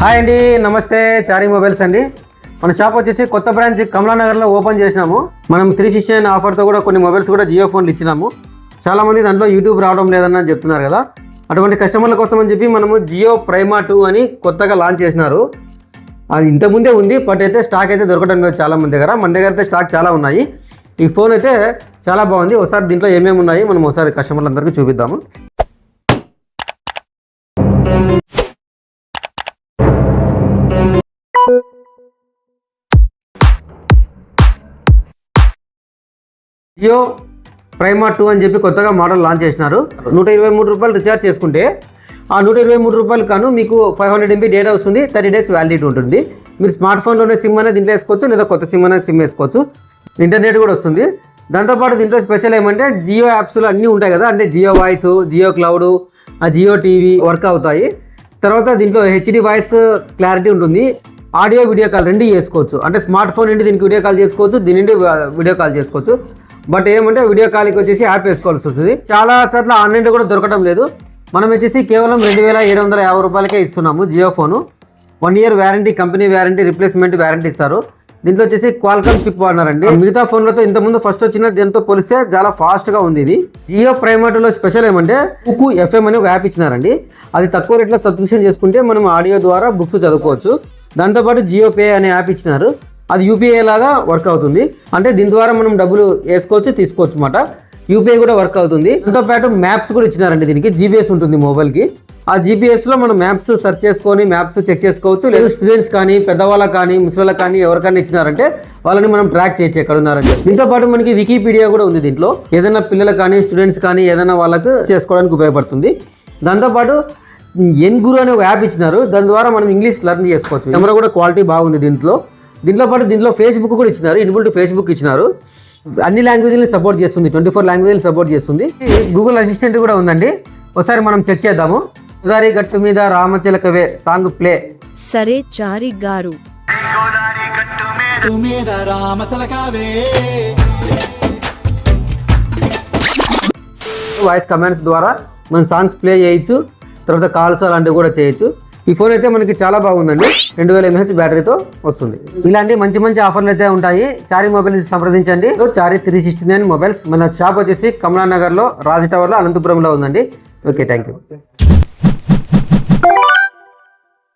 Hi అండి నమస్తే చారీ mobiles అండి. మన షాప్ వచ్చేసి కొత్త బ్రాంచ్ కమలానగర్లో ఓపెన్ చేసినాము. మనం త్రీ సిక్స్టీ నైన్ ఆఫర్తో కూడా కొన్ని మొబైల్స్ కూడా జియో ఫోన్లు ఇచ్చినాము. చాలామంది దాంట్లో యూట్యూబ్ రావడం లేదని చెప్తున్నారు కదా. అటువంటి కస్టమర్ల కోసం అని చెప్పి మనము జియో ప్రైమా టూ అని కొత్తగా లాంచ్ చేసినారు. అది ఇంతకుముందే ఉంది బట్ అయితే స్టాక్ అయితే దొరకడం లేదు చాలామంది దగ్గర. మన దగ్గర అయితే స్టాక్ చాలా ఉన్నాయి. ఈ ఫోన్ అయితే చాలా బాగుంది. ఒకసారి దీంట్లో ఏమేమి ఉన్నాయి మనం ఒకసారి కస్టమర్లందరికీ చూపిద్దాము. జియో ప్రైమా టూ అని చెప్పి కొత్తగా మోడల్ లాంచ్ చేసినారు. నూట ఇరవై మూడు రూపాయలు రీఛార్జ్ చేసుకుంటే ఆ నూట ఇరవై మూడు రూపాయలు కాను మీకు ఫైవ్ హండ్రెడ్ ఎంబీ డేటా వస్తుంది థర్టీ డేస్ వ్యాలిడిటీ ఉంటుంది. మీరు స్మార్ట్ ఫోన్లోనే సిమ్ అనేది దీంట్లో వేసుకోవచ్చు లేదా కొత్త సిమ్ అనేది సిమ్ వేసుకోవచ్చు. ఇంటర్నెట్ కూడా వస్తుంది. దాంతోపాటు దీంట్లో స్పెషల్ ఏమంటే జియో యాప్స్లో అన్నీ ఉంటాయి కదా అంటే జియో వాయిస్ జియో క్లౌడ్ ఆ జియో టీవీ వర్క్ అవుతాయి. తర్వాత దీంట్లో హెచ్డి వాయిస్ క్లారిటీ ఉంటుంది. ఆడియో వీడియో కాల్ రెండు చేసుకోవచ్చు అంటే స్మార్ట్ ఫోన్ నుండి దీనికి వీడియో కాల్ చేసుకోవచ్చు దీని నుండి వీడియో కాల్ చేసుకోవచ్చు. బట్ ఏమంటే వీడియో కాల్కి వచ్చేసి యాప్ వేసుకోవాల్సి వస్తుంది. చాలా సార్లు ఆన్లైన్లో కూడా దొరకడం లేదు. మనం వచ్చేసి కేవలం రెండు వేల ఏడు వందల యాభై రూపాయలకే ఇస్తున్నాము Jio phone. One year warranty company warranty replacement warranty ఇస్తారు. దీంట్లో వచ్చేసి క్వాల్కమ్ చిప్ వాడినారండి. మిగతా ఫోన్లతో ఇంతకుముందు ఫస్ట్ వచ్చిన దీంతో పోలిస్తే చాలా ఫాస్ట్గా ఉంది ఇది. జియో ప్రైమాటోలో స్పెషల్ ఏమంటే కుకు ఎఫ్ఎం అని ఒక యాప్ ఇచ్చినారండి. అది తక్కువ రేట్లో సబ్స్క్రిప్షన్ చేసుకుంటే మనం ఆడియో ద్వారా బుక్స్ చదువుకోవచ్చు. దాంతోపాటు జియో పే అనే యాప్ ఇచ్చినారు. అది యూపీఐ లాగా వర్క్ అవుతుంది. అంటే దీని ద్వారా మనం డబ్బులు వేసుకోవచ్చు తీసుకోవచ్చు అన్నమాట. యూపీఐ కూడా వర్క్ అవుతుంది. దాంతోపాటు మ్యాప్స్ కూడా ఇచ్చినారండి దీనికి. జీపీఎస్ ఉంటుంది మొబైల్కి ఆ జీపీఎస్లో మనం మ్యాప్స్ సెర్చ్ చేసుకొని మ్యాప్స్ చెక్ చేసుకోవచ్చు. లేదు స్టూడెంట్స్ కానీ పెద్దవాళ్ళకి కానీ ముసలిళ్ళకి కానీ ఎవరికైనా ఇచ్చినారంటే వాళ్ళని మనం ట్రాక్ చేయొచ్చు ఎక్కడ ఉన్నారని దీంతో పాటు మనకి వికీపీడియా కూడా ఉంది దీంట్లో. ఏదైనా పిల్లలకు కానీ స్టూడెంట్స్ కానీ ఏదైనా వాళ్ళకు చేసుకోవడానికి ఉపయోగపడుతుంది. దాంతోపాటు ఎన్ గురు అనే ఒక యాప్ ఇచ్చినారు. దాని ద్వారా మనం ఇంగ్లీష్ లెర్న్ చేసుకోవచ్చు. కెమెరా కూడా క్వాలిటీ బాగుంది దీంట్లో. దీంట్లో పాటు దీంట్లో ఫేస్బుక్ కూడా ఇచ్చినారు ఇన్బుల్ టు ఫేస్బుక్ ఇచ్చినారు. అన్ని లాంగ్వేజ్ని సపోర్ట్ చేస్తుంది ట్వంటీ ఫోర్ లాంగ్వేజ్ని సపోర్ట్ చేస్తుంది. గూగుల్ అసిస్టెంట్ కూడా ఉందండి. ఒకసారి మనం చెక్ చేద్దాము. ఉదారి గట్టు మీద రామచిలకవే సాంగ్ ప్లే సరే చారి గారు. గట్టు మీద. రామసలకావే వాయిస్ కమాండ్స్ ద్వారా మనం సాంగ్స్ ప్లే చేయొచ్చు తర్వాత కాల్స్ అలాంటివి కూడా చేయొచ్చు. ఈ ఫోన్ అయితే మనకి చాలా బాగుందండి. రెండు వేల ఎంహెచ్ బ్యాటరీతో వస్తుంది. ఇలాంటి మంచి మంచి ఆఫర్లు అయితే ఉంటాయి. చారీ మొబైల్స్ సంప్రదించండి. Chari three sixty nine mobiles. మన షాప్ వచ్చేసి కమలానగర్లో రాజ్ టవర్లో అనంతపురంలో ఉందండి. Okay thank you